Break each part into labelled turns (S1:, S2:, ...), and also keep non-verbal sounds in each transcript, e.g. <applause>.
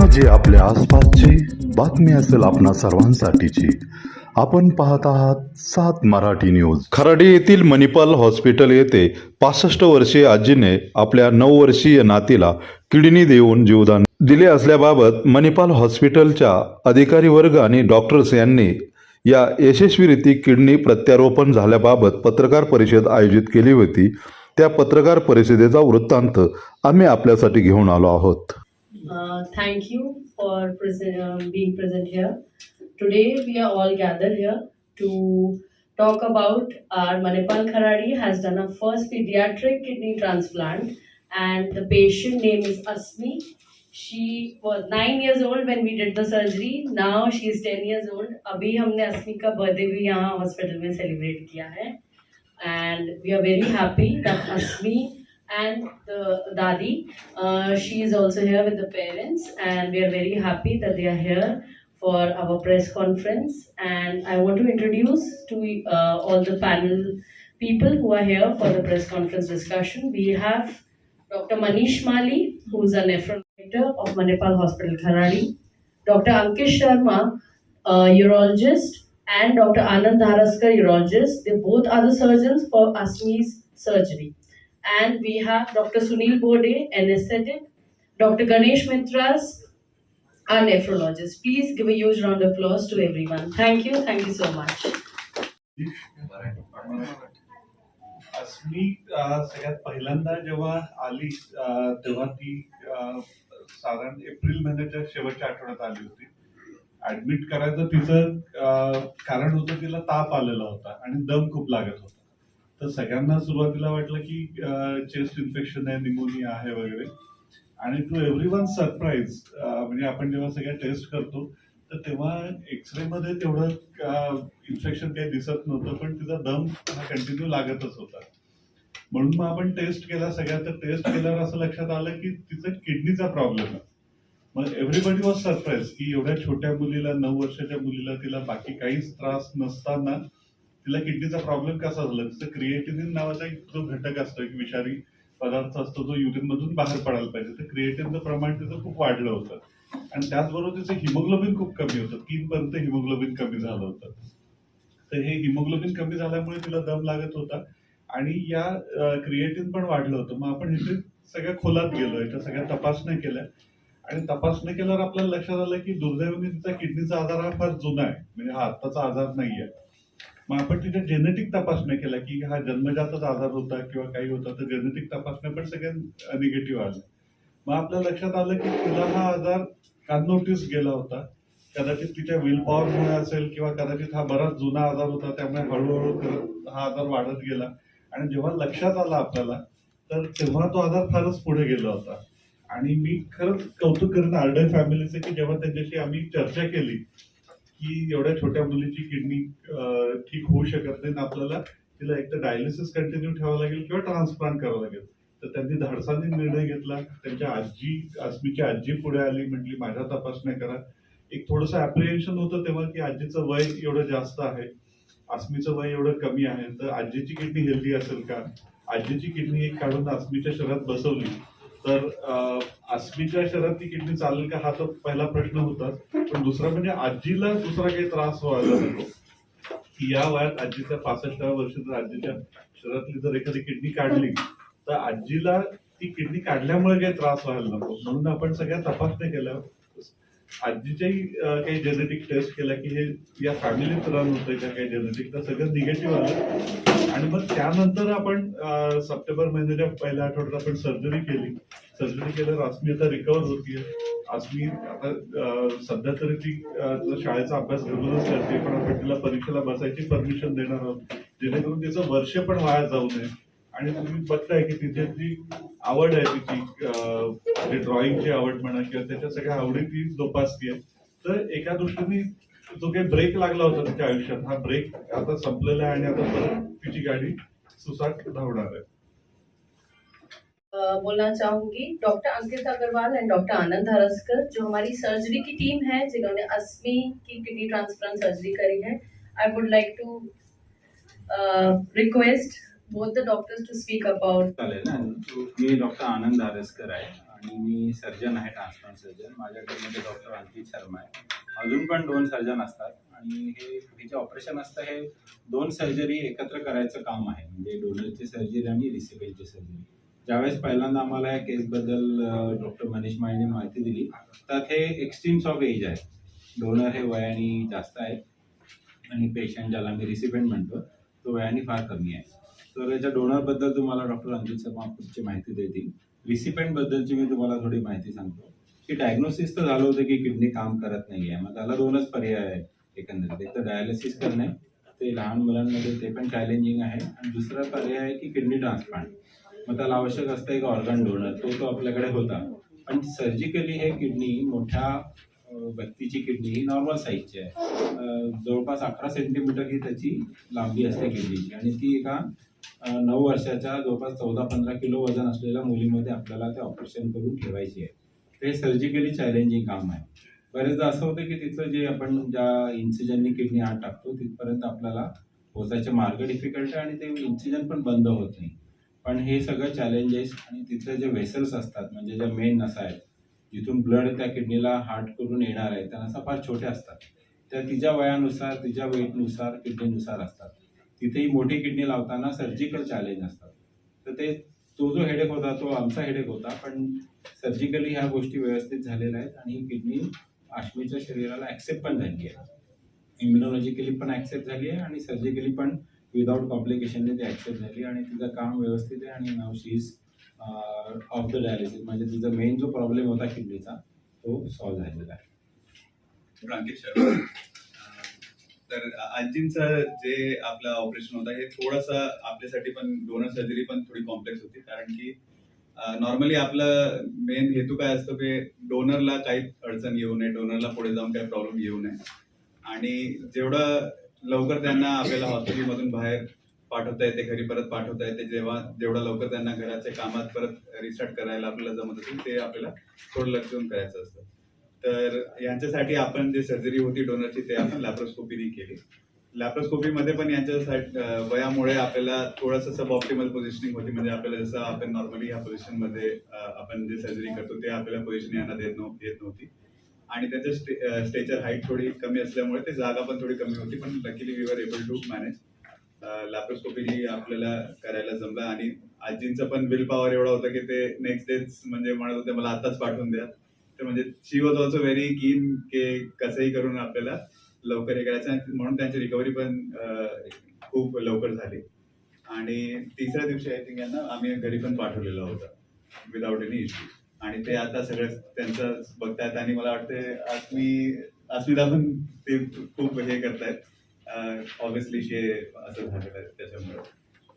S1: घटना आपल्या आसपासची बातमी असेल आपणा सर्वांसाठीची. आपण पाहत आहात सात मराठी न्यूज. खराडी येथील मणिपाल हॉस्पिटल येथे पासष्ट वर्षीय आजीने आपल्या नऊ वर्षीय नातीला किडनी देऊन जीवदान दिले असल्याबाबत मणिपाल हॉस्पिटलच्या अधिकारी वर्ग आणि डॉक्टर्स यांनी या यशस्वीरीती किडनी प्रत्यारोपण झाल्याबाबत पत्रकार परिषद आयोजित केली होती. त्या पत्रकार परिषदेचा वृत्तांत आम्ही आपल्यासाठी घेऊन आलो आहोत.
S2: Uh, thank you for present, um, being present here. Today we are all gathered here to talk about our Manipal Kharadi has done a first pediatric kidney transplant and the patient name is Asmi. She was 9 years old when we did the surgery. Now she is 10 years old. अभी हमने अस्मी का birthday भी यहाँ hospital में celebrate किया है and we are very happy that Asmi and the Dadi, uh, she is also here with the parents, and we are very happy that they are here for our press conference. And I want to introduce to uh, all the panel people who are here for the press conference discussion. We have Dr. Manish Mali, who is a nephrologist of Manipal Hospital, Kharadi. Dr. Ankish Sharma, a urologist, and Dr. Anand Dharaskar, urologist. They both are the surgeons for Asmi's surgery. And we have Dr. Sunil Bode, anesthetic, Dr. Ganesh Mitras, our nephrologist. Please give a huge round of applause to everyone. Thank you. Thank you so much.
S3: अस्मी सगळ्यात पहिल्यांदा जेव्हा आली तेव्हा ती साधारण April महिन्याच्या शेवटच्या आठवड्यात आली होती ऍडमिट करायचं तिचं कारण होतं तिला ताप आलेला होता आणि दम खूप लागत होता तर सगळ्यांना सुरुवातीला वाटलं की चेस्ट इन्फेक्शन आहे निमोनिया आहे वगैरे. आणि टू एव्हरी वन सरप्राईज म्हणजे आपण जेव्हा सगळ्या टेस्ट करतो तर तेव्हा एक्सरे मध्ये तेवढं इन्फेक्शन काही दिसत नव्हतं पण तिचा दम हा कंटिन्यू लागतच होता. म्हणून मग आपण टेस्ट केला सगळ्या. तर टेस्ट केल्यावर असं लक्षात आलं की तिचा किडनीचा प्रॉब्लेम आहे. मग एव्हरीबडी वॉज सरप्राईज की एवढ्या छोट्या मुलीला नऊ वर्षाच्या मुलीला तिला बाकी काहीच त्रास नसताना तिला किडनीचा प्रॉब्लेम कसा झाला? तिचं क्रिएटिनिन नावाचा एक जो घटक असतो एक विषारी पदार्थ असतो जो युरिन मधून बाहेर पडायला पाहिजे. तर क्रिएटिनचं प्रमाण तिचं खूप वाढलं होतं. आणि त्याचबरोबर तिचं हिमोग्लोबिन खूप कमी होतं. तीन पर्यंत हिमोग्लोबिन कमी झालं होतं. तर हे हिमोग्लोबिन कमी झाल्यामुळे तिला दम लागत होता. आणि या क्रिएटिन पण वाढलं होतं. मग आपण इथे सगळ्या खोलात गेलो. याच्या सगळ्या तपासण्या केल्या. आणि तपासण्या केल्यावर आपल्याला लक्षात आलं की दुर्दैवाने तिचा किडनीचा आजार हा फार जुना आहे. म्हणजे हा आत्ताचा आजार नाहीये. मग आपण तिच्या जेनेटिक तपासण्या केल्या की हा जन्मजातच आजार होता किंवा काही होता तर जेनेटिक तपासण्या पण सगळ्या निगेटिव्ह आल्या. मग आपल्या लक्षात आलं की तिला हा आजार कानोटीस गेला होता. कदाचित तिच्या विल पॉवरमुळे असेल किंवा कदाचित हा बराच जुना आजार होता त्यामुळे हळूहळू करत हा आजार वाढत गेला. आणि जेव्हा लक्षात आला आपल्याला तर तेव्हा तो आजार फारच पुढे गेला होता. आणि मी खरंच कौतुक करेन आर्डे फॅमिलीचे की जेव्हा त्यांच्याशी आम्ही चर्चा केली की एवढ्या छोट्या मुलीची किडनी ठीक होऊ शकत नाही आणि आपल्याला तिला एक तर डायलिसिस कंटिन्यू ठेवावं लागेल किंवा ट्रान्सप्लांट करावं लागेल. तर त्यांनी धाडसाने निर्णय घेतला. त्यांच्या आजी आसमीची आजी पुढे आली म्हटली माझ्या तपासण्या करा. एक थोडंसं अप्रिहेन्शन होतं तेव्हा की आजीचं वय एवढं जास्त आहे. आसमीचं वय एवढं कमी आहे. तर आजीची किडनी हेल्दी असेल का? आजीची किडनी एक काढून आसमीच्या शरीरात बसवली. तर अं, आसमीच्या ती किडनी चालेल का हा तर पहिला प्रश्न होता. पण दुसरा म्हणजे आजीला दुसरा काही त्रास व्हायला नको. की या वयात आजीच्या पासष्टाव्या वर्षी जर आजीच्या शहरातली जर एखादी किडनी काढली तर आजीला ती किडनी काढल्यामुळे काही त्रास व्हायला नको. म्हणून आपण सगळ्या तपासण्या केल्या. आजीच्याही काही जेनेटिक टेस्ट केला की हे या फॅमिलीत रन होतंय का काही जेनेटिक तर सगळं निगेटिव्ह आलं. आणि मग त्यानंतर आपण सप्टेंबर महिन्याच्या पहिल्या आठवड्यात आपण सर्जरी केली. सर्जरी केल्यावर आसमी आता रिकवर होती आसमी आता सध्या तरी ती शाळेचा अभ्यास घरूनच करते पण आपण तिला परीक्षेला बसायची परमिशन देणार आहोत. जेणेकरून तिचं वर्ष पण वाया जाऊ नये. आणि तुम्ही बघताय की तिथे जी आवड आहे तिची ड्रॉइंगची आवड म्हणा किंवा त्याच्या सगळ्या आवडी ती जोपासतीये तर एका दृष्टीने जो काही ब्रेक लागला होता तिच्या आयुष्यात हा ब्रेक आता संपलेला आहे आणि आता परत तिची गाडी सुसाट धावणार आहे.
S2: बोलना चाहूंगी doctor Ankit Agrawal and doctor Anand Haraskar जो हमारी सर्जरी की टीम है जिन्होंने अस्मी की किडनी ट्रांसप्लांट सर्जरी करी है. I would like to request both the doctors to speak about
S4: चालेल ना. मी डॉक्टर आनंद आरसकर आहे आणि मी सर्जन आहे ट्रान्सप्लांट सर्जन माझ्या टीममध्ये डॉक्टर अंकित शर्मा आहे. अजून पण दोन सर्जन असतात आणि हे हे जे ऑपरेशन असतं हे दोन सर्जरी एकत्र करायचं काम आहे. म्हणजे डोनरची सर्जरी आणि रिसिपेंटची सर्जरी ज्यावेळेस पहिल्यांदा आम्हाला या केसबद्दल डॉक्टर मनीष माईने माहिती दिली तर हे एक्स्ट्रीम्स ऑफ एज आहे. डोनर हे वयाने जास्त आहे आणि पेशंट ज्याला मी रिसिपेंट म्हणतो तो वयाने फार कमी आहे. तर याच्या डोनरबद्दल तुम्हाला डॉक्टर अंजित शर्मा पुढची माहिती देतील. रिसिपेंटबद्दलची मी तुम्हाला थोडी माहिती सांगतो. की डायग्नोसिस तर झालं होतं की किडनी काम करत नाही आहे मग त्याला दोनच पर्याय आहेत. एकंदरीत एक तर डायलिसिस करणे ते लहान मुलांमध्ये ते पण चॅलेंजिंग आहे. आणि दुसरा पर्याय आहे की किडनी ट्रान्सप्लांट मग त्याला आवश्यक असतं एक ऑर्गन डोनर तो तो आपल्याकडे होता. पण सर्जिकली हे किडनी मोठ्या व्यक्तीची किडनी ही नॉर्मल साईजची आहे. जवळपास अकरा सेंटीमीटर ही त्याची लांबी असते किडनीची. आणि ती एका नऊ वर्षाच्या जवळपास चौदा पंधरा किलो वजन असलेल्या मुलीमध्ये आपल्याला ते ऑपरेशन करून ठेवायची आहे. ते सर्जिकली चॅलेंजिंग काम आहे. बरेचदा असं होतं की तिथं जे आपण ज्या इन्सिजननी किडनी आत टाकतो तिथपर्यंत आपल्याला पोचायचे मार्ग डिफिकल्ट आहे आणि ते इन्सिजन पण बंद होत नाही. पण हे सगळं चॅलेंजेस आणि तिथले जे वेसल्स असतात म्हणजे ज्या मेन नसा आहेत जिथून ब्लड त्या किडनीला हार्ट करून येणार आहे त्या नसा फार छोट्या असतात. त्या तिच्या वयानुसार तिच्या वेटनुसार किडनीनुसार असतात. तिथेही मोठी किडनी लावताना सर्जिकल चॅलेंज असतात. तर ते तो जो हेडेक होता तो आमचा हेडेक होता. पण सर्जिकली ह्या गोष्टी व्यवस्थित झालेल्या आहेत आणि ही किडनी आश्मीच्या शरीराला ॲक्सेप्ट पण झाली आहे. इम्युनॉलॉजिकली पण ॲक्सेप्ट झाली आहे आणि सर्जिकली पण विदाऊट कॉम्प्लिकेशनने ती ॲक्सेप्ट झाली आणि तिचं काम व्यवस्थित आहे आणि नाव she is off the dialysis म्हणजे तिचा मेन जो प्रॉब्लेम होता किडनीचा तो सॉल्व्ह झालेला आहे.
S5: शर्मा तर आजींचं जे आपलं ऑपरेशन होतं हे थोडासा आपल्यासाठी पण डोनर सर्जरी पण थोडी कॉम्प्लेक्स होती. कारण की नॉर्मली आपला मेन हेतू काय असतो की डोनरला काही अडचण येऊ नये डोनरला पुढे जाऊन काही प्रॉब्लेम येऊ नये. आणि जेवढं लवकर त्यांना आपल्याला हॉस्पिटलमधून बाहेर पाठवता येते घरी परत पाठवता येते जेव्हा जेवढं लवकर त्यांना घराच्या कामात परत रिस्टार्ट करायला आपल्याला जमत असेल ते आपल्याला थोडं लक्ष देऊन करायचं असतं. तर यांच्यासाठी आपण जे सर्जरी होती डोनरची ते आपण लॅप्रोस्कोपीने केली. लॅप्रोस्कोपीमध्ये पण यांच्या वयामुळे आपल्याला थोडंसं सब ऑप्टिमल पोझिशनिंग होती. म्हणजे आपल्याला जसं आपण नॉर्मली ह्या पोझिशनमध्ये आपण जे सर्जरी करतो ते आपल्याला पोझिशन यांना देत नव्ह येत नव्हती. आणि त्याचं स्टे स्टेचर हाईट थोडी कमी असल्यामुळे ते जागा पण थोडी कमी होती. पण luckily we were able to manage laparoscopy आपल्याला करायला जमलं. आणि आजींचं पण विल पॉवर एवढा होता की ते नेक्स्ट डेच म्हणजे म्हणत होते मला आताच पाठवून द्या. तर म्हणजे शी वॉज ऑल्सो व्हेरी कीन के कसंही करून आपल्याला लवकर हे करायचं म्हणून त्यांची रिकव्हरी पण खूप लवकर झाली. आणि तिसऱ्या दिवशी आय थिंक यांना आम्ही घरी पण पाठवलेलं होतं विदाउट एनी इश्यू आणि ते आता सगळं त्यांचं बघतायत आणि मला वाटतं अस्मी अस्मिता पण ते खूप हे करतायत. ऑब्विसली शे असं झालेलं आहे त्याच्यामुळे.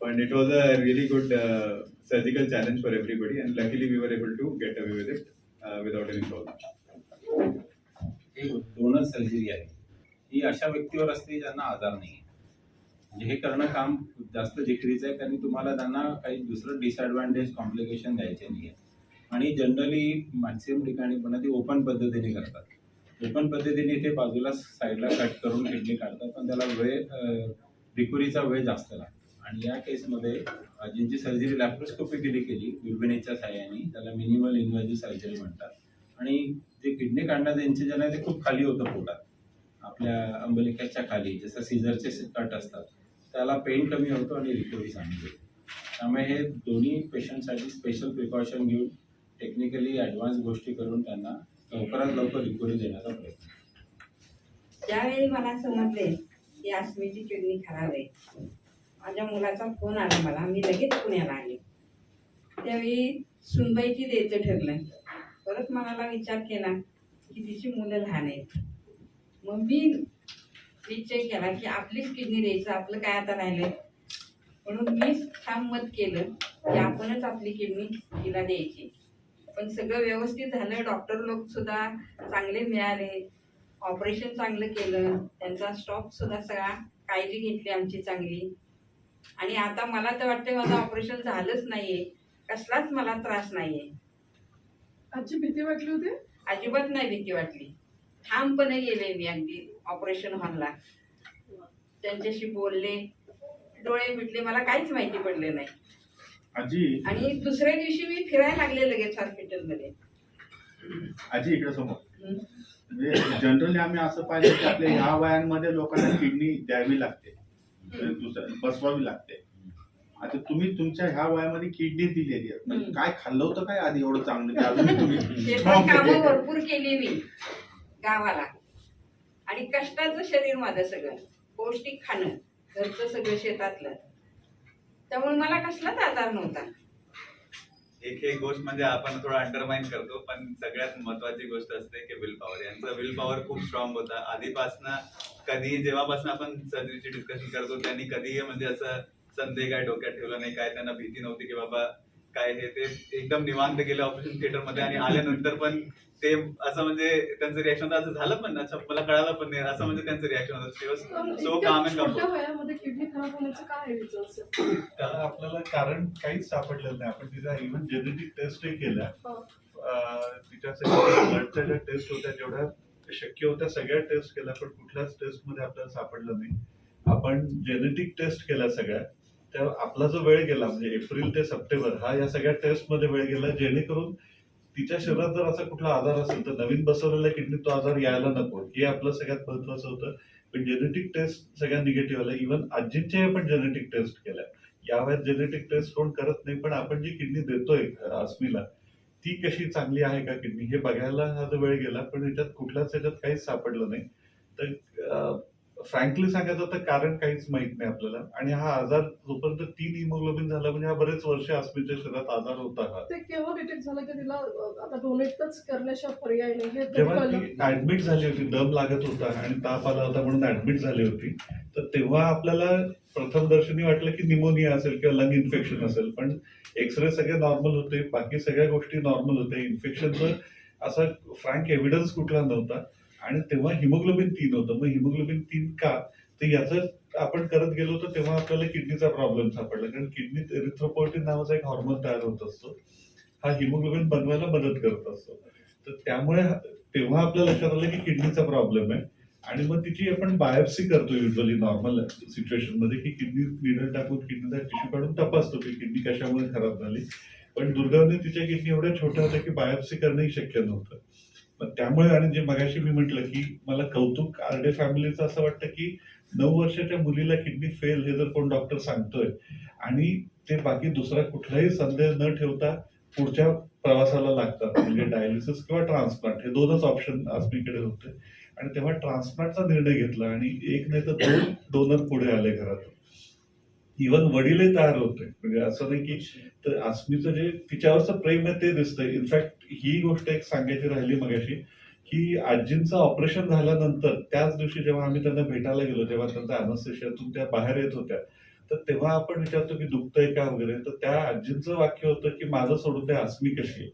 S5: पण it was a really good surgical challenge for everybody and luckily we were able to get away with it without any problem
S4: donor surgery आहे ही अशा व्यक्तीवर असते ज्यांना आजार नाही म्हणजे हे करणं काम जास्त जिकरीचं आहे कारण तुम्हाला त्यांना काही दुसरं डिसएडव्हान्टेज कॉम्प्लिकेशन द्यायचे नाही आहे आणि जनरली मॅक्सिमम ठिकाणी पण ती ओपन पद्धतीने करतात. ओपन पद्धतीने ते बाजूला साईडला कट करून किडनी काढतात पण त्याला वेळ रिकुरीचा वेळ जास्त लागतो. आणि या केसमध्ये ज्यांची सर्जरी लॅप्रोस्कोपी केली केली दुर्बिणीच्या साह्याने त्याला मिनिमल इन्व्हायझिव्ह सर्जरी म्हणतात. आणि जे किडनी काढण्याचं इन्सिजन ज्यांना ते खूप खाली होतं पोटात. आपल्या अंबलिकाच्या खाली जसं सीझरचे कट असतात. त्याला पेन कमी होतो आणि रिकव्हरी चांगली होते. त्यामुळे हे दोन्ही पेशंटसाठी स्पेशल प्रिकॉशन घेऊन टेक्निकली ॲडव्हान्स गोष्टी करून त्यांना लवकरात लवकर रिकव्हरी देण्याचा प्रयत्न.
S6: ज्यावेळी मला समजले की अस्मीची किडनी खराब आहे माझ्या मुलाचा फोन आला मला. मी लगेच पुण्याला आले. त्यावेळी सुनबाईची द्यायचं ठरलं. परत मनाला विचार केला की तिची मुलं लहान आहेत. मग मी निश्चय केला की आपलीच किडनी द्यायचं आपलं काय आता राहिलंय? म्हणून मी ठाम मत केलं की आपणच आपली किडनी तिला द्यायची. पण सगळं व्यवस्थित झालं. डॉक्टर लोक सुद्धा चांगले मिळाले. ऑपरेशन चांगलं केलं. त्यांचा स्टॉप सुद्धा सगळा काळजी घेतली आमची चांगली. आणि आता मला तर वाटतं माझं ऑपरेशन झालंच नाहीये. कसलाच मला त्रास नाहीये.
S7: आजची भीती वाटली होती?
S6: अजिबात नाही भीती वाटली. ठामपणे गेले मी अगदी ऑपरेशन हॉलला. त्यांच्याशी बोलले. डोळे मिटले. मला काहीच माहिती पडले नाही.
S8: आजी.
S6: आणि दुसऱ्या दिवशी मी फिरायला लागले लगेच हॉस्पिटलमध्ये.
S8: आजी इकडे समोर. म्हणजे जनरली आम्ही असं पाहिजे की आपल्या ह्या वयांमध्ये लोकांना किडनी द्यावी लागते. दुसरं बसवावी लागते. आता तुम्ही तुमच्या ह्या वयामध्ये किडनी दिलेली आहे म्हणजे. काय खाल्लं होतं काय आधी एवढं चांगलं? की अजून <laughs> तुम्ही
S6: कामं भरपूर केली मी गावाला. आणि कष्टाचं शरीर माझं सगळं. पौष्टिक खाणं घरचं सगळं शेतातलं. त्यामुळे मला कसलाच आजार नव्हता.
S5: एक एक गोष्ट म्हणजे आपण थोडं अंडरमाइन करतो पण सगळ्यात महत्वाची गोष्ट असते की विल पॉवर यांचा विल पॉवर खूप स्ट्रॉंग होता. आधीपासनं कधी जेव्हापासून आपण सर्जरीची डिस्कशन करतो त्यांनी कधीही म्हणजे असं संदेह काय डोक्यात ठेवलं नाही काय त्यांना भीती नव्हती की बाबा काय हे ते एकदम निवांत गेले ऑपरेशन थिएटरमध्ये आणि आल्यानंतर पण ते असं म्हणजे त्यांचं रिॲक्शन असं झालं पण अच्छा मला कळालं पण नाही असं म्हणजे त्यांचं रिॲक्शन होतं. सो
S7: इतक्या
S5: काम?
S3: त्याला आपल्याला कारण काहीच सापडलेलं नाही. आपण तिचा इव्हन जेनेटिक टेस्टही केल्या
S7: हा.
S3: तिच्या सगळ्या ब्लडच्या ज्या टेस्ट होत्या जेवढ्या शक्य होत्या सगळ्या टेस्ट केल्या पण कुठल्याच टेस्टमध्ये आपल्याला सापडलं नाही. आपण जेनेटिक टेस्ट केल्या सगळ्या. त्या आपला जो वेळ गेला म्हणजे एप्रिल ते सप्टेंबर हा या सगळ्या टेस्टमध्ये वेळ गेला जेणेकरून तिच्या शरीरात जर असा कुठला आजार असेल तर नवीन बसवलेल्या किडनी तो आजार यायला नको. हे आपलं सगळ्यात महत्वाचं होतं. पण जेनेटिक टेस्ट सगळ्या निगेटिव्ह आल्या. इव्हन आजींच्या पण जेनेटिक टेस्ट केल्या. या जेनेटिक टेस्ट कोण करत नाही पण आपण जी किडनी देतोय अस्मीला ती कशी चांगली आहे का किडनी? हे बघायला हा जो वेळ गेला पण याच्यात कुठल्याच याच्यात काहीच सापडलं नाही. तर फ्रँकली सांगायचं तर कारण काहीच माहीत नाही आपल्याला. आणि हा आजार जोपर्यंत तीन हिमोग्लोबिन झाला म्हणजे हा बरेच वर्ष अस्मीच्या शरीरात आजार होता हा
S7: ते केव्हा डिटेक्ट झालं की तिला आता डोनेटच करण्याशिवाय पर्याय नाही
S3: जेव्हा
S7: कळलं.
S3: ती ऍडमिट झाली होती दम लागत होता आणि ताप आला होता म्हणून ऍडमिट झाली होती तर तेव्हा आपल्याला प्रथम दर्शनी वाटलं की निमोनिया असेल किंवा लंग इन्फेक्शन असेल. पण एक्सरे सगळे नॉर्मल होते बाकी सगळ्या गोष्टी नॉर्मल होते इन्फेक्शनचं असा फ्रँक एव्हिडन्स कुठला नव्हता. आणि तेव्हा हिमोग्लोबिन तीन होतं. मग हिमोग्लोबिन तीन का? तर याचं आपण करत गेलो तर तेव्हा आपल्याला किडनीचा प्रॉब्लेम सापडला. कारण किडनीत एरिथ्रोपोर्टिन नावाचा एक हॉर्मोन तयार होत असतो. हा हिमोग्लोबिन बनवायला मदत करत असतो. तर त्यामुळे तेव्हा आपल्या लक्षात आलं की किडनीचा प्रॉब्लेम आहे. आणि मग तिची आपण बायोप्सी करतो युजली नॉर्मल सिच्युएशनमध्ये की किडनी निडल टाकून किडनीचा टिश्यू काढून तपासतो की किडनी कशामुळे खराब झाली. पण दुर्दैवाने तिच्या किडनी एवढ्या छोट्या होत्या की बायोप्सी करणंही शक्य नव्हतं. त्यामुळे आणि जे मगाशी मी म्हटलं की मला कौतुक आरडे फॅमिलीचं असं वाटतं की नऊ वर्षाच्या मुलीला किडनी फेल हे जर कोण डॉक्टर सांगतोय आणि ते बाकी दुसरा कुठलाही संदेह न ठेवता पुढच्या प्रवासाला लागतात म्हणजे डायलिसिस किंवा ट्रान्सप्लांट हे दोनच ऑप्शन आजमीकडे होते. आणि तेव्हा ट्रान्सप्लांटचा निर्णय घेतला आणि एक नाही तर दोन डोनर पुढे आले घरात इवन वडीलही तयार होते म्हणजे असं नाही की तर आसमीचं जे तिच्यावरचं प्रेम आहे ते दिसतंय. इनफॅक्ट ही गोष्ट एक सांगायची राहिली मगाशी की आजींचं ऑपरेशन झाल्यानंतर त्याच दिवशी जेव्हा आम्ही त्यांना भेटायला गेलो जेव्हा त्यांचा अनस्थेशियातून त्या बाहेर येत होत्या तर तेव्हा आपण विचारतो की दुखतंय का वगैरे? तर त्या आजींचं वाक्य होतं की माझं सोडून ते अस्मी कशी आहे?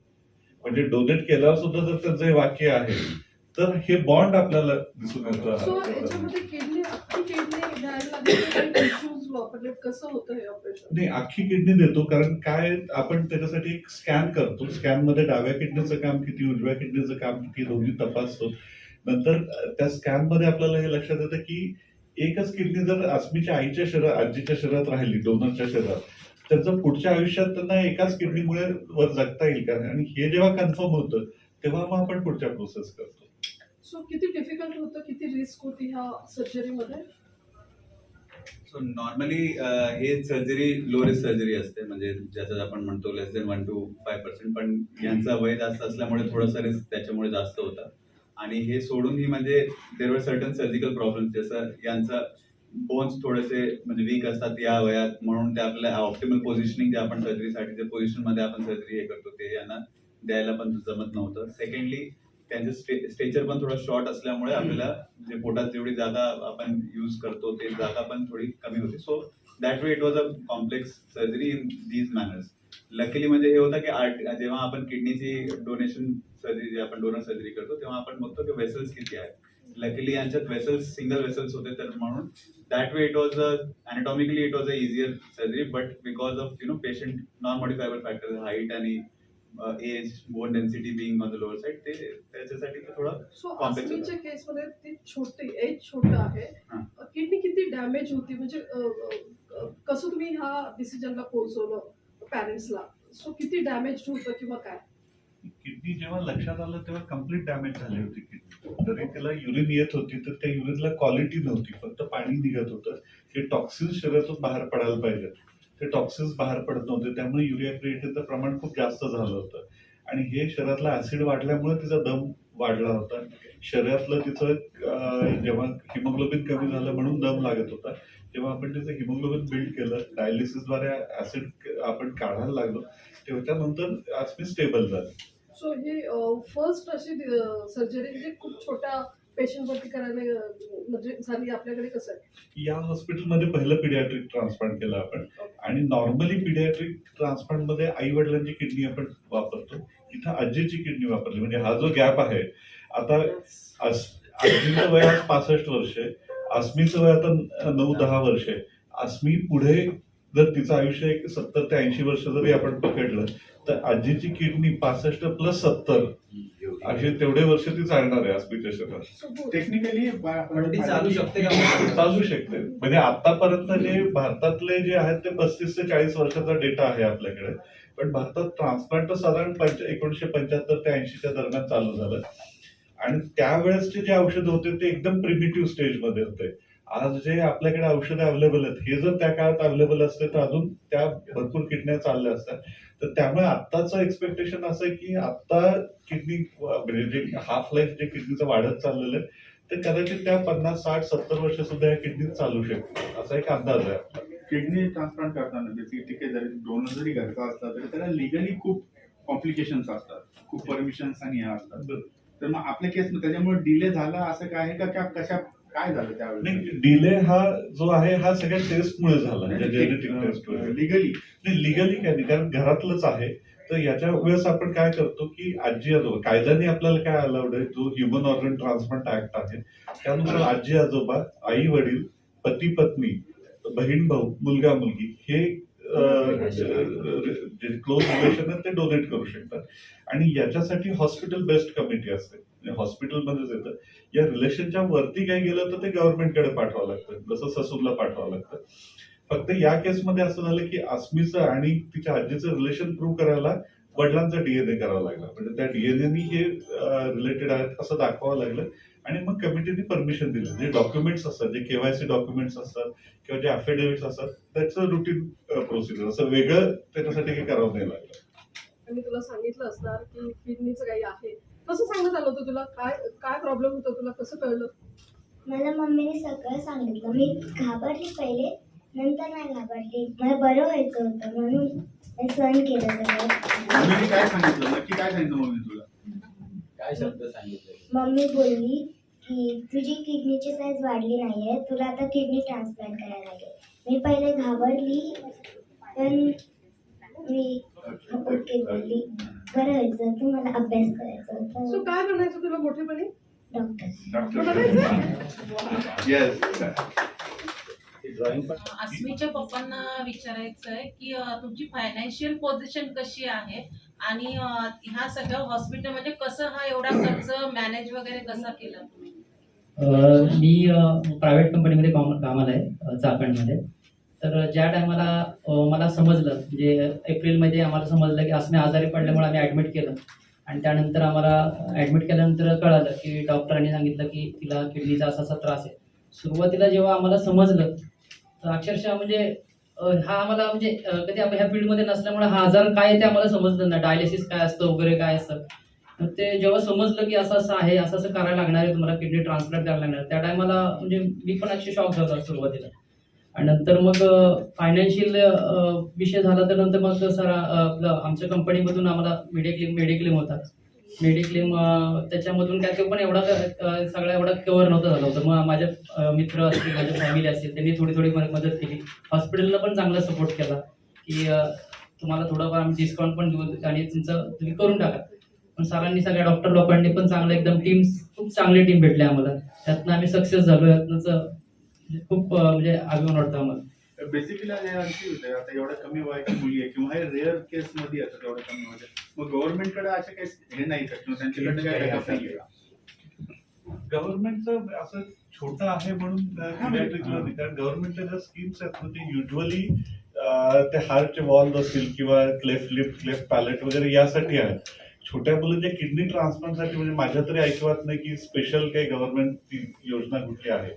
S3: म्हणजे डोनेट केल्यावर सुद्धा जर त्यांचं हे वाक्य आहे तर हे बॉन्ड आपल्याला दिसून येतं. नाही अख्खी किडनी देतो कारण काय आपण त्याच्यासाठी एक स्कॅन करतो. स्कॅनमध्ये डाव्या किडनीचं काम किती उजव्या किडनीचं काम किती दोन्ही तपासतो. नंतर त्या स्कॅनमध्ये आपल्याला हे लक्षात येतं की एकच किडनी जर अस्मीच्या आईच्या शरीरात आजीच्या शरीरात राहिली डोनरच्या शरीरात त्यांचं पुढच्या आयुष्यात त्यांना एकाच किडनीमुळे वर जगता येईल का? आणि हे जेव्हा कन्फर्म होतं तेव्हा मग आपण पुढच्या प्रोसेस करतो.
S7: सो किती डिफिकल्ट होतं किती रिस्क होती ह्या सर्जरीमध्ये
S5: सो नॉर्मली हे सर्जरी लो रिस्क सर्जरी असते. म्हणजे ज्याचं आपण म्हणतो less than one to five percent पण यांचा वय जास्त असल्यामुळे थोडंसं रिस्क त्याच्यामुळे जास्त होता. आणि हे सोडून ही म्हणजे देर वर सर्टन सर्जिकल प्रॉब्लेम जसं यांचा बोन्स थोडेसे म्हणजे वीक असतात या वयात. म्हणून ते आपल्या ऑप्टिमल पोझिशनिंग जे आपण सर्जरीसाठी जे पोझिशनमध्ये आपण सर्जरी हे करतो ते यांना द्यायला पण जमत नव्हतं. सेकंडली त्यांचं स्टे स्टेचर पण थोडं शॉर्ट असल्यामुळे आपल्याला जे पोटात जेवढी जागा आपण यूज करतो ते जागा पण थोडी कमी होते. So that way it was a complex surgery in these manners luckily म्हणजे हे होतं की आर्ट जेव्हा आपण किडनीची डोनेशन सर्जरी जे आपण डोनर सर्जरी करतो तेव्हा आपण बघतो की वेसल्स किती आहेत. लकीली यांच्यात वेसल्स सिंगल वेसल्स होते तर म्हणून that way it was a anatomically it was a easier surgery but because of you know patient non modifiable factor height आणि age bone density being on the lower side ते त्याच्यासाठी ते थोडं
S7: so आसमीच्या केसमध्ये ती छोटी एज छोटं आहे. किडनी किती डॅमेज होती? म्हणजे कसं तुम्ही ह्या डिसिजनला पोहोचवलं पॅरेंट्सला सो किती डॅमेज होतं किंवा काय?
S3: किडनी जेव्हा लक्षात आलं तेव्हा कंप्लीट डॅमेज झाली होती किडनी. तरी त्याला युरिन येत होती तर त्या युरिनला क्वालिटी नव्हती. फक्त पाणी निघत होतं. ते टॉक्सिन्स शरीरातून बाहेर पडायला पाहिजे. ते टॉक्सिन्स बाहेर पडत नव्हते. त्यामुळे युरिया क्रिएटिनचं प्रमाण खूप जास्त झालं होतं. आणि हे शरीरातला ऍसिड वाढल्यामुळे तिचा दम वाढला होता. शरीरातलं तिचं जेव्हा हिमोग्लोबिन कमी झालं म्हणून दम लागत होता जेव्हा आपण तिचं हिमोग्लोबिन बिल्ड केलं. डायलिसिसद्वारे ऍसिड आपण काढायला लागलो. तेव्हा त्यानंतर आसमी स्टेबल झालं.
S7: सो हे फर्स्ट अशी सर्जरी म्हणजे खूप खूप छोट्या पेशंटवरती करायला म्हणजे झाली आपल्याकडे कसं आहे?
S3: या हॉस्पिटलमध्ये पहिलं पिडियाट्रिक ट्रान्सप्लांट केलं आपण. आणि नॉर्मली पिडियाट्रिक ट्रान्सप्लांटमध्ये आई वडिलांची किडनी आपण वापरतो. इथं आजीची किडनी वापरली. म्हणजे हा जो गॅप आहे आता आजीचं वय आज पासष्ट वर्ष आहे. आसमीचं वय आता नऊ दहा वर्ष आहे. आसमी पुढे जर तिचं आयुष्य एक सत्तर ते ऐंशी वर्ष जरी आपण पकडलं तर आजीची किडनी पासष्ट प्लस सत्तर. असे तेवढे वर्ष ती चालणार आहे आसमीच्या
S7: good.
S8: टेक्निकली
S9: ती चालू शकते का?
S3: चालू शकते. म्हणजे आतापर्यंत जे भारतातले जे आहेत ते पस्तीस ते चाळीस वर्षाचा डेटा आहे आपल्याकडे. पण भारतात ट्रान्सप्लांट साधारण पंच एकोणीशे पंच्याहत्तर ते ऐंशीच्या दरम्यान चालू झालं. आणि त्यावेळेसचे जे औषध होते ते एकदम प्रिमिटिव्ह स्टेजमध्ये होते. आज जे आपल्याकडे औषधं अवेलेबल आहेत हे जर त्या काळात अवेलेबल असते तर अजून त्या भरपूर किडन्या चालल्या असतात. तर त्यामुळे आत्ताचं एक्सपेक्टेशन असं आहे की आत्ता किडनी म्हणजे जे हाफ लाईफ जे किडनीचं वाढत चाललेलं आहे ते कदाचित त्या पन्नास साठ सत्तर वर्ष सुद्धा या किडनीत चालू शकते असा एक अंदाज आहे आपला.
S8: किडनी ट्रान्सप्लांट करताना जसे ठीक आहे जरी डोनर जरी घरचा असला तरी त्याला लिगली खूप कॉम्प्लिकेशन्स असतात. खूप परमिशन्स आणि ह्या असतात. तर मग आपल्या केस त्याच्यामुळे डिले झाला असं काय आहे का कशा काय झालं त्यावेळेस
S3: नाही डिले हा जो आहे हा सगळ्या टेस्टमुळे झाला जेनेटिक टेस्ट
S8: लिगली
S3: नाही लिगली काय नाही कारण घरातलंच आहे. तर याच्या वेळेस आपण काय करतो की आजी आजोबा कायद्याने आपल्याला काय अलाउड आहे? जो ह्युमन ऑर्गन ट्रान्सप्लांट ऍक्ट आहे त्यानुसार आजी आजोबा आई वडील पती पत्नी बहीण भाऊ मुलगा मुलगी हे क्लोज रिलेशन आहेत ते डोनेट करू शकतात. आणि याच्यासाठी हॉस्पिटल बेस्ड कमिटी असते. म्हणजे हॉस्पिटलमध्येच येतं. या रिलेशनच्या वरती काही गेलं तर ते गव्हर्नमेंटकडे पाठवावं लागतं. जसं ससूरला पाठवावं लागतं. फक्त या केसमध्ये असं झालं की आसमीचं आणि तिच्या आजीचं रिलेशन प्रूव्ह करायला वडिलांचा डीएनए करावा लागला. म्हणजे त्या डीएनएनी हे रिलेटेड आहेत असं दाखवावं लागलं. आणि मग कमिटीने परमिशन दिलं. जे डॉक्युमेंट्स असतात जे केवायसी डॉक्युमेंट्स असतात किंवा जे अफिडेव्हिट्स असतात त्याच रुटीन प्रोसिजर असं वेगळं त्याच्यासाठी काही करावं नाही लागलं.
S7: मी तुला सांगितलं असणार की किडनीचं काही आहे. कसं सांगण्यात आलं होतं तुला? काय काय प्रॉब्लेम होता तुला? कसं कळलं?
S10: मला मम्मीने सगळं सांगितलं. मी घाबरली पहिले नंतर नाही घाबरली. मला बरं व्हायचं होतं म्हणून मी सहन केलं सगळं.
S8: मम्मीने काय सांगितलं? नक्की काय सांगितलं मम्मी तुला?
S4: काय शब्द सांगितले?
S10: मम्मी बोलली की तुझी किडनीची साईज वाढली नाहीये. तुला आता किडनी ट्रान्सप्लांट करायला लागेल. मी पहिले घाबरली पण मी ओके बोलली. मला अभ्यास करायचा
S7: सो काय बनायचं तुला मोठेपणी?
S10: डॉक्टर
S8: डॉक्टर येस
S4: ड्रॉइंग पण
S11: अस्मीच्या पप्पांना विचारायचं आहे की अं, तुमची फायनान्शियल पोझिशन कशी आहे? आणि अं, ह्या सगळ्या हॉस्पिटलमध्ये कसं हा एवढा खर्च मॅनेज वगैरे कसा केला? तुम्ही
S12: अ, मी प्रायव्हेट कंपनीमध्ये काम कामाला आहे अ, चाकणमध्ये. तर ज्या टायमाला मला समजलं म्हणजे एप्रिलमध्ये आम्हाला समजलं की असं आजारी पडल्यामुळे आम्ही ॲडमिट केलं. आणि त्यानंतर आम्हाला ॲडमिट केल्यानंतर कळालं की डॉक्टरांनी सांगितलं की तिला किडनीचा असा असा त्रास आहे. सुरुवातीला जेव्हा आम्हाला समजलं तर अक्षरशः म्हणजे हा आम्हाला म्हणजे कधी आपण ह्या फील्डमध्ये नसल्यामुळे हा आजार काय ते आम्हाला समजलं नाही. डायलिसिस काय असतं वगैरे काय असतं. मग ते जेव्हा समजलं की असं असं आहे असं असं करायला लागणार आहे तुम्हाला किडनी ट्रान्सप्लांट करायला लागणार त्या टायमाला म्हणजे मी पण अक्षर शॉक झाला सुरुवातीला. आणि नंतर मग फायनान्शियल विषय झाला तर नंतर मग सर आपलं आमच्या कंपनीमधून आम्हाला मेडिक्लेम मेडिक्लेम होता. मेडिक्लेम त्याच्यामधून काय पण एवढा सगळा एवढा कव्हर नव्हता झाला होता. मग माझ्या मित्र असतील माझ्या फॅमिली असतील त्यांनी थोडी थोडी मदत केली. हॉस्पिटलला पण चांगला सपोर्ट केला की तुम्हाला थोडंफार आम्ही डिस्काउंट पण देऊ आणि तुमचं तुम्ही करून टाका. पण सरांनी सगळ्या डॉक्टर लोकांनी पण चांगलं एकदम टीम खूप चांगली टीम भेटली आम्हाला. त्यातनं आम्ही सक्सेस झालो. यातनंच म्हणजे खूप म्हणजे अभिमान वाटतो आम्हाला.
S8: बेसिकली आता एवढ्या कमी वयाची मुली आहे किंवा हे रेअर केस मध्ये एवढ्या कमी वयाच्या मग गव्हर्नमेंटकडे असे काही हे नाही का किंवा त्यांच्याकडे काय?
S3: गव्हर्नमेंटचं असं छोटं आहे म्हणून. कारण गव्हर्नमेंटच्या ज्या स्कीम्स आहेत ना ते युजली ते हार्टचे वॉल्स असतील किंवा क्लेफ्ट लिप क्लेफ्ट पॅलेट वगैरे यासाठी आहेत छोट्या मुलांच्या किडनी ट्रान्सप्लांटसाठी म्हणजे माझ्या तरी ऐकवत नाही की स्पेशल काही गव्हर्नमेंट योजना कुठली आहे.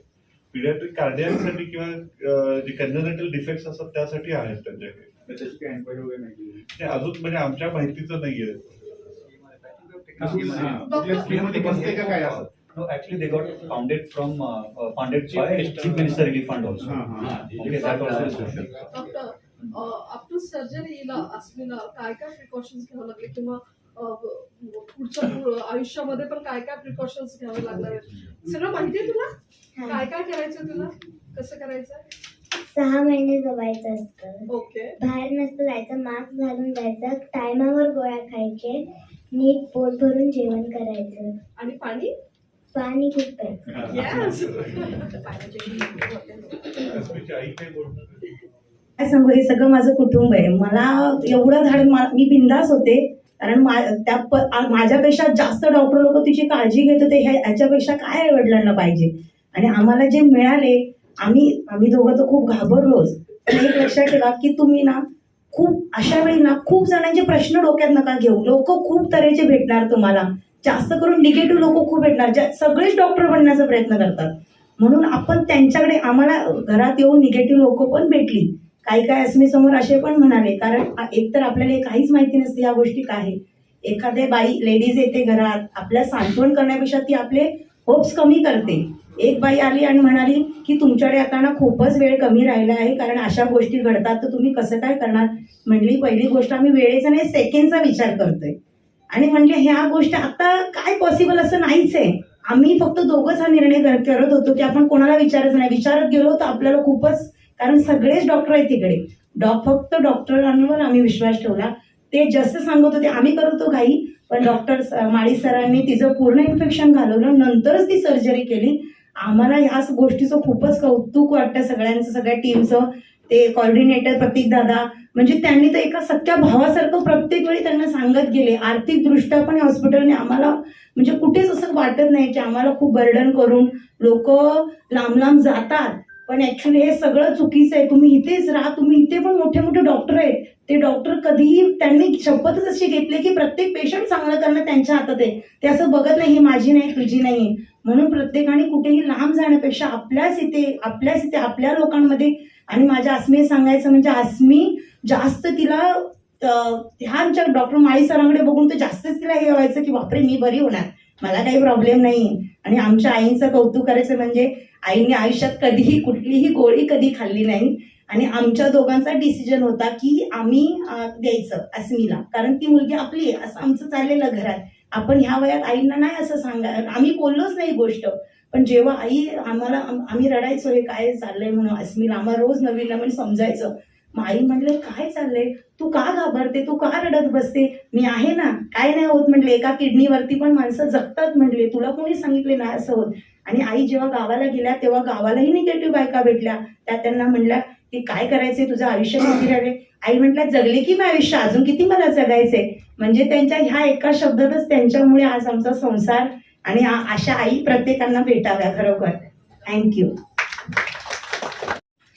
S3: पिडियाट्रिक कार्डियासाठी किंवा जे कन्झनेटल डिफेक्ट्स असतात त्यासाठी आहेत त्यांच्याकडे. ते अजून म्हणजे आमच्या माहितीचं नाहीये.
S8: कुठल्या स्कीममध्ये बसते का काय असं
S9: No, actually, they got founded from, uh, uh, funded by Chief Minister Relief Fund also.
S8: हा.
S9: Okay, that also is good.
S7: Doctor after सर्जरीला अस्मिला काय काय प्रिकॉशन्स घ्यावे लागले? किंवा पुढच्या आयुष्यामध्ये पण काय काय प्रिकॉशन्स घ्यावे लागणार सगळं माहिती आहे तुला? काय काय करायचं तुला? कसं करायचं
S10: सहा महिने जबायचं असतं.
S7: ओके.
S10: बाहेर नसतं जायचं मास्क घालून जायचं टायमावर गोळ्या खायचे नीट पोट भरून जेवण करायचं.
S7: आणि पाणी?
S10: पाणी खूप प्यायचं. <laughs>
S13: सांगू हे सगळं माझं कुटुंब आहे. मला एवढं धाड मा- मी बिंदास होते. कारण मा- त्या प- माझ्यापेक्षा जास्त डॉक्टर लोक तिची काळजी घेत होते ह्या ह्याच्यापेक्षा काय आई वडिलांना पाहिजे? आणि आम्हाला जे मिळाले आम्ही आम्ही दोघं तर खूप घाबरलोच. पण एक लक्षात ठेवा की तुम्ही ना खूप अशा वेळी ना खूप जणांचे प्रश्न डोक्यात नका घेऊ. लोक खूप तऱ्हेचे भेटणार तुम्हाला. जास्त करून निगेटिव्ह लोक खूप भेटणार ज्या सगळेच डॉक्टर बनण्याचा प्रयत्न करतात. म्हणून आपण त्यांच्याकडे आम्हाला घरात येऊन निगेटिव्ह लोक पण भेटली. काही काय असमी समोर असे पण म्हणाले कारण एकतर आपल्याला काहीच माहिती नसते या गोष्टी काय एखाद्या बाई लेडीज येते घरात आपल्या सांत्वन करण्यापेक्षा ती आपले होप्स कमी करते. एक बाई आली आणि म्हणाली की तुमच्याकडे आता ना खूपच वेळ कमी राहिला आहे कारण अशा गोष्टी घडतात तर तुम्ही कसं काय करणार? म्हणली पहिली गोष्ट आम्ही वेळेचा नाही सेकंडचा विचार करतोय. आणि म्हणले ह्या गोष्टी आता काय पॉसिबल असं नाहीच आहे. आम्ही फक्त दोघंच हा निर्णय करत होतो की आपण कोणाला विचारच नाही. विचारत गेलो तर आपल्याला खूपच कारण सगळेच डॉक्टर आहेत तिकडे. डॉ फक्त डॉक्टरांवर आम्ही विश्वास ठेवला. ते जास्त सांगत होते आम्ही करतो काही घाई पण डॉक्टर माळी सरांनी तिचं पूर्ण इन्फेक्शन घालवलं नंतरच ती सर्जरी केली. आम्हाला ह्याच गोष्टीचं खूपच कौतुक वाटतं सगळ्यांचं सगळ्या टीमचं ते कॉर्डिनेटर प्रतीक दादा म्हणजे त्यांनी तर एका सख्या भावासारखं प्रत्येक वेळी त्यांना सांगत गेले. आर्थिक दृष्ट्या पण हॉस्पिटलने आम्हाला म्हणजे कुठेच असं वाटत नाही की आम्हाला खूप बर्डन करून लोक लांब लांब जातात. पण ऍक्च्युली हे सगळं चुकीचं आहे. तुम्ही इथेच राहा. तुम्ही इथे पण मोठे मोठे डॉक्टर आहेत. ते डॉक्टर कधीही त्यांनी शपथच अशी घेतली की प्रत्येक पेशंट चांगलं करणं त्यांच्या हातात आहे. ते असं बघत नाही ही माझी नाही तुझी नाही म्हणून प्रत्येकाने कुठेही लांब जाण्यापेक्षा आपल्याच इथे आपल्याच इथे आपल्या लोकांमध्ये आणि माझ्या अस्मी सांगायचं म्हणजे अस्मी जास्त तिला अं, ह्या आमच्या डॉक्टर माळी सरांकडे बघून तर जास्तच तिला हे व्हायचं की बापरे मी बरी होणार. मला काही प्रॉब्लेम नाही. आणि आमच्या आईंचं कौतुक करायचं म्हणजे आईने आयुष्यात कधीही कुठलीही गोळी कधी खाल्ली नाही. आणि आमच्या दोघांचा डिसिजन होता की आम्ही द्यायचं अस्मीला. कारण ती मुलगी आपली आहे असं आमचं चाललेलं घरात. आपण ह्या वयात आईंना नाही असं सांगा आम्ही बोललोच नाही गोष्ट. पण जेव्हा आई आम्हाला आम्ही रडायचो हे काय चाललंय म्हणून अस्मीला आम्हाला रोज नवीन नवीन समजायचं. आई म्हणले काय चाललंय? तू का घाबरते? तू का रडत बसते? मी आहे ना? काय नाही होत म्हटले एका किडनीवरती पण माणसं जगतात म्हटले तुला कोणी सांगितले नाही असं होत? आणि आई जेव्हा गावाला गेल्या तेव्हा गावालाही निगेटिव्ह बायका भेटल्या. त्या त्यांना म्हणल्या की काय करायचंय? तुझं आयुष्य किती राहिले आई म्हटल्या जगले की मी आयुष्य? अजून किती मला जगायचंय? म्हणजे त्यांच्या ह्या एका शब्दातच त्यांच्यामुळे आज आमचा संसार आणि अशा आई प्रत्येकांना भेटाव्या खरोखर. थँक्यू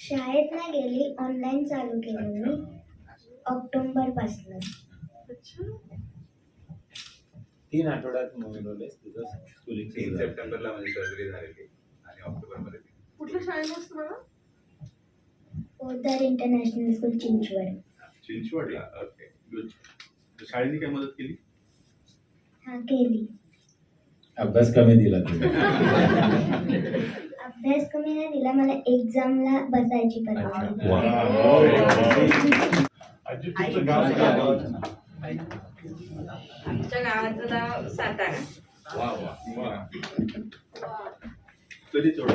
S10: शाळेत नाही गेली ऑनलाईन चालू केलं मी ऑक्टोबरपासून.
S7: अच्छा.
S4: तीन आठवड्यात मिळवले तुझं स्कूलिंग
S5: तीन सप्टेंबरला माझी सर्जरी झालेली आणि ऑक्टोबरमध्ये
S7: कुठल्या शाळेत तुम्हाला?
S10: Podar international school Chinchwad.
S8: चिंचवडला? Okay good शाळेने काय मदत केली?
S10: हा केली.
S4: अभ्यास कमी दिला तुम्ही. <laughs>
S10: अभ्यास कमी नाही दिला मला एक्झामला बसायची?
S6: आमच्या गावाचं नाव सातारा.
S8: वा वा वा तरी थोडं.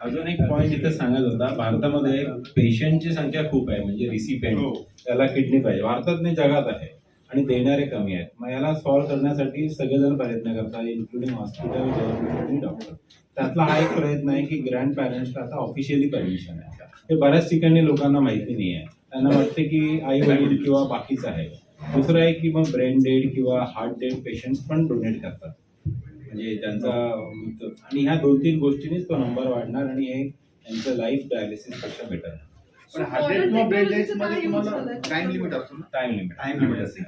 S4: अजून एक पॉईंट इथे सांगत होता भारतामध्ये पेशंटची संख्या खूप आहे म्हणजे रिसिपेंट
S8: हो.
S4: त्याला किडनी पाहिजे. भारतात नाही जगात आहे. आणि देणारे कमी आहेत. मग याला सॉल्व्ह करण्यासाठी सगळेजण प्रयत्न करतात इन्क्लुडिंग हॉस्पिटल गव्हर्नमेंट आणि डॉक्टर त्यातला हा एक प्रयत्न आहे की ग्रँड पॅरेंट्सला आता ऑफिशियली परमिशन आहे. हे बऱ्याच ठिकाणी लोकांना माहिती नाही आहे. त्यांना वाटते की आई वडील किंवा बाकीच आहे दुसरं आहे की मग ब्रेन डेड किंवा हार्ट डेड पेशंट्स पण डोनेट करतात. म्हणजे त्यांचा आणि ह्या दोन तीन गोष्टींनीच तो नंबर वाढणार आणि हे यांचं लाईफ डायलिसिसपेक्षा बेटर आहे
S8: पण किंवा मध्ये तुम्हाला टाइम लिमिट असतो ना?
S4: टाइम लिमिट
S5: limit असते.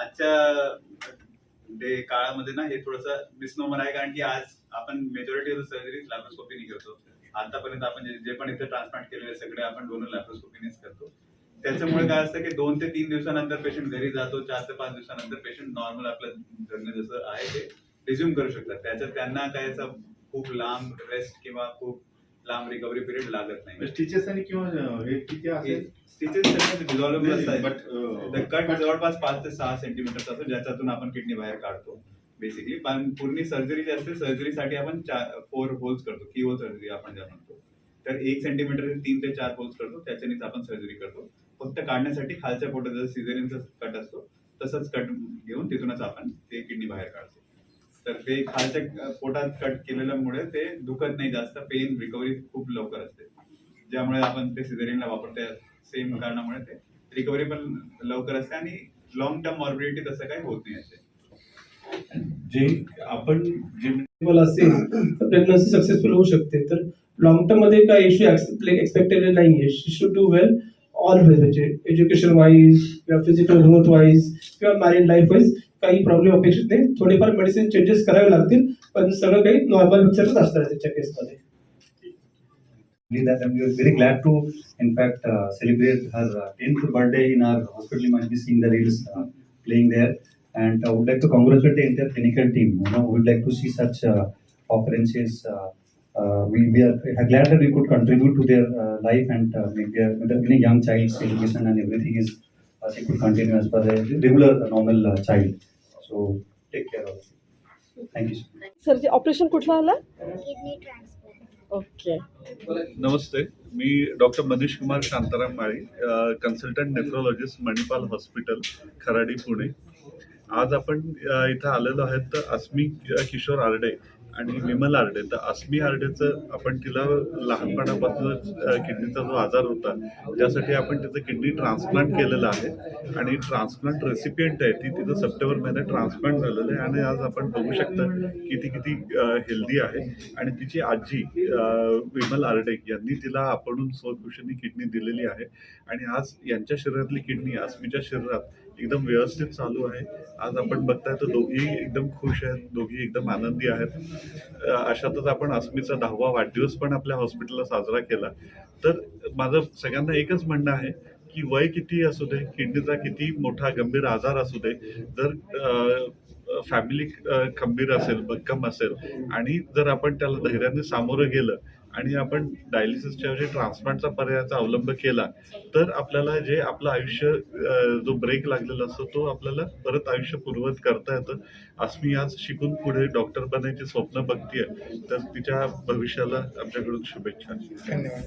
S5: आजच्या डे काळामध्ये ना हे थोडस मिसनोमर आहे. कारण की आज आपण मेजॉरिटी ऑफ सर्जरी लॅप्रोस्कोपीने करतो. आतापर्यंत आपण जे- पण इथे ट्रान्सप्लांट केलेले सगळे आपण डोनर लॅप्रोस्कोपीनेच करतो. त्याच्यामुळे काय असतं की दोन ते तीन दिवसानंतर पेशंट घरी जातो चार ते पाच दिवसानंतर पेशंट नॉर्मल आपलं जगणं जसं आहे ते रिझ्यूम करू शकतात. त्याच्यात त्यांना काय खूप लांब रेस्ट किंवा खूप लांब रिकव्हरी पिरियड लागत नाही.
S8: स्टिचेस आणि किंवा हे किती असेल?
S5: स्टिचेस डिझॉल्वेबल असतात.
S8: बट
S5: द कट जवळपास पाच ते सहा सेंटीमीटर असतो ज्याच्यातून आपण किडनी बाहेर काढतो बेसिकली पण पूर्ण सर्जरी जी असते सर्जरीसाठी आपण फोर होल्स करतो. की होल सर्जरी आपण ज्या म्हणतो. तर एक सेंटीमीटर तीन ते चार होल्स करतो त्याच्यानेच आपण सर्जरी करतो. फक्त काढण्यासाठी खालच्या पोटात जसं सिझरिनचा कट असतो तसंच कट घेऊन तिथूनच आपण ते किडनी बाहेर काढतो. तर ते खालच्या पोटात कट केलेल्यामुळे ते दुखत नाही जास्त पेन रिकव्हरी खूप लवकर असते. ज्यामुळे आपण ते सिझेरियनला वापरतो सेम कारणामुळे ते रिकव्हरी पण लवकर असते आणि लॉंग टर्म मॉर्बिडिटी तसं काही होत नाही असते
S9: जे आपण जे असेल तर प्रेग्नन्सी सक्सेसफुल होऊ शकते. तर लॉंग टर्ममध्ये काय इश्यू एक्सपेक्टेड नाहीये. She should do well always म्हणजे एज्युकेशन वाईज किंवा फिजिकल ग्रोथ वाईज किंवा मॅरिड लाईफ वाईज काही प्रॉब्लेम अपेक्षित नाही थोडेफार मेडिसिन चेंजेस करावे लागतील पण सगळं काही नॉर्मल पिक्चरच असणार आहे त्याच्या केसमध्ये that and we are very glad to in fact uh, celebrate her uh, birthday in our hospital you might be seeing the reels uh, playing there and I would like to congratulate the entire clinical team you know we would like to see such uh, occurrences uh, uh, we, we are glad that we could contribute to their uh, life and uh, maybe uh, with a young child's education and everything is uh, she could continue as per a regular normal uh, child thank you so much.
S7: Sir operation कुठलं आलं?
S10: Kidney transplant.
S7: Okay
S3: नमस्ते. मी doctor Manish Kumar Shantaram Mali consultant nephrologist Manipal hospital Kharadi Pune. आज आपण इथं आलेलो आहेत तर अस्मी किशोर आरडे. आणि विमल आरडे तर अस्मी आरडेचं आपण तिला लहानपणापासून किडनीचा जो आजार होता त्यासाठी आपण तिचं किडनी ट्रान्सप्लांट केलेलं आहे. आणि ट्रान्सप्लांट रेसिपियंट आहे. ती तिचं सप्टेंबर महिन्यात ट्रान्सप्लांट झालेलं आहे. आणि आज आपण बघू शकता की ती किती हेल्दी आहे. आणि तिची आजी विमल आरडे यांनी तिला आपण स्वखुशीने किडनी दिलेली आहे. आणि आज यांच्या शरीरातली किडनी अस्मीच्या शरीरात एकदम व्यवस्थित चालू आहे. आज आपण बघताय तर दोघी एकदम खुश आहेत दोघी एकदम आनंदी आहेत. अशातच आपण अस्मीचा दहावा वाढदिवस पण आपल्या हॉस्पिटलला साजरा केला. तर माझं सगळ्यांना एकच म्हणणं आहे की वय किती असू दे किडनीचा किती मोठा गंभीर आजार असू दे जर फॅमिली खंबीर असेल भक्कम असेल आणि जर आपण त्याला धैर्याने सामोरं गेलं आणि आपण डायलिसिसच्या ऐवजी ट्रान्सप्लांटचा पर्यायाचा अवलंब केला तर आपल्याला जे आपलं आयुष्य जो ब्रेक लागलेला असतो तो आपल्याला परत आयुष्य पूर्वत करता येतं. अस्मी आज शिकून पुढे डॉक्टर बनायची स्वप्न बघतीये तर तिच्या भविष्याला आमच्याकडून शुभेच्छा.
S8: धन्यवाद.